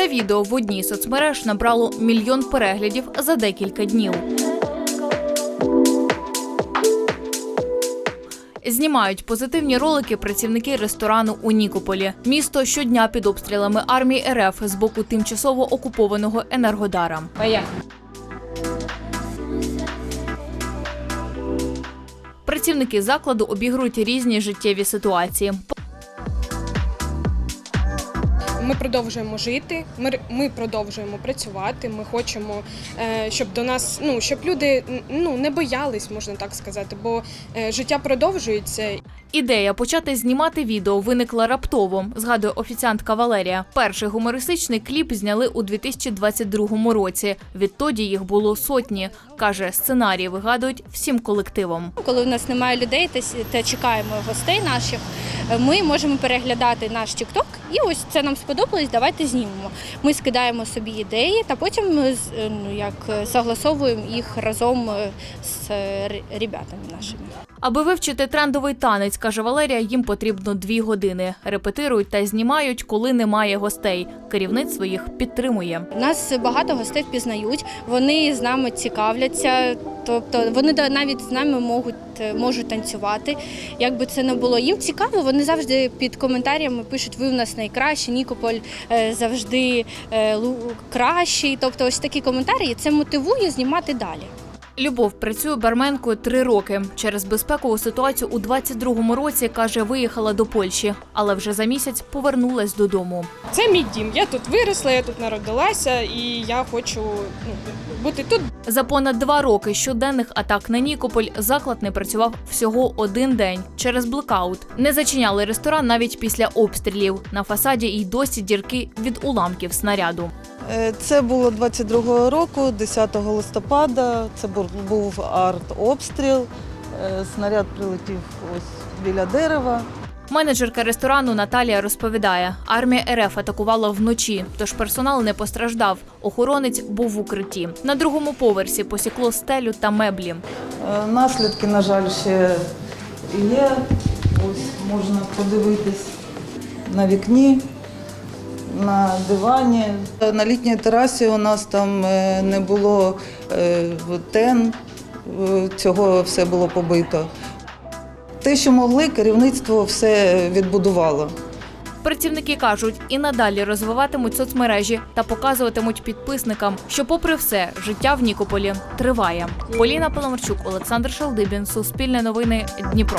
відео в одній соцмереж набрало мільйон переглядів за декілька днів. Знімають позитивні ролики працівники ресторану у Нікополі. Місто щодня під обстрілами армії РФ з боку тимчасово окупованого Енергодара. Працівники закладу обігрують різні життєві ситуації. Ми продовжуємо жити. Ми, ми продовжуємо працювати. Ми хочемо, е, щоб до нас, ну щоб люди ну не боялись, можна так сказати, бо е, життя продовжується. Ідея почати знімати відео виникла раптово, згадує офіціантка Валерія. Перший гумористичний кліп зняли у 2022 році. Відтоді їх було сотні. каже, сценарії вигадують всім колективом. Коли в нас немає людей та, чекаємо гостей наших, е, ми можемо переглядати наш TikTok і ось це нам сподобалось, давайте знімемо. Ми скидаємо собі ідеї та потім е, ну, як е, согласовуємо їх разом е, з ребятами нашими. Аби вивчити трендовий танець, каже Валерія, їм потрібно дві години. Репетирують та знімають, коли немає гостей. Керівництво їх підтримує. Нас багато гостей впізнають, вони з нами цікавляться. Тобто вони навіть з нами можуть, е, можуть танцювати. Як би це не було їм цікаво, вони завжди під коментарями пишуть: ви в нас найкращі, Нікополь е, завжди е, кращий. Тобто, ось такі коментарі, це мотивує знімати далі. Любов працює барменкою три роки. Через безпекову ситуацію у 22-му році каже, виїхала до Польщі, але вже за місяць повернулась додому. Це мій дім. Я тут виросла, я тут народилася, і я хочу ну, бути тут. За понад два роки щоденних атак на Нікополь заклад не працював всього один день через блекаут. Не зачиняли ресторан навіть після обстрілів. На фасаді й досі дірки від уламків снаряду. Е, Це було 22-го року, 10 листопада. Це був- арт-обстріл. Е, Снаряд прилетів ось біля дерева. Менеджерка ресторану Наталія розповідає, армія РФ атакувала вночі, тож персонал не постраждав. Охоронець був в укритті. На другому поверсі посікло стелю та меблі. Е, Наслідки, на жаль, ще є. Ось можна подивитись на вікні, на дивані. На літній терасі у нас там е, не було е, тен, е, цього все було побито. Те, що могли, керівництво все відбудувало. Працівники кажуть, і надалі розвиватимуть соцмережі та показуватимуть підписникам, що, попри все, життя в Нікополі триває. Поліна Паламарчук, Олександр Шалдибін, Суспільне новини, Дніпро.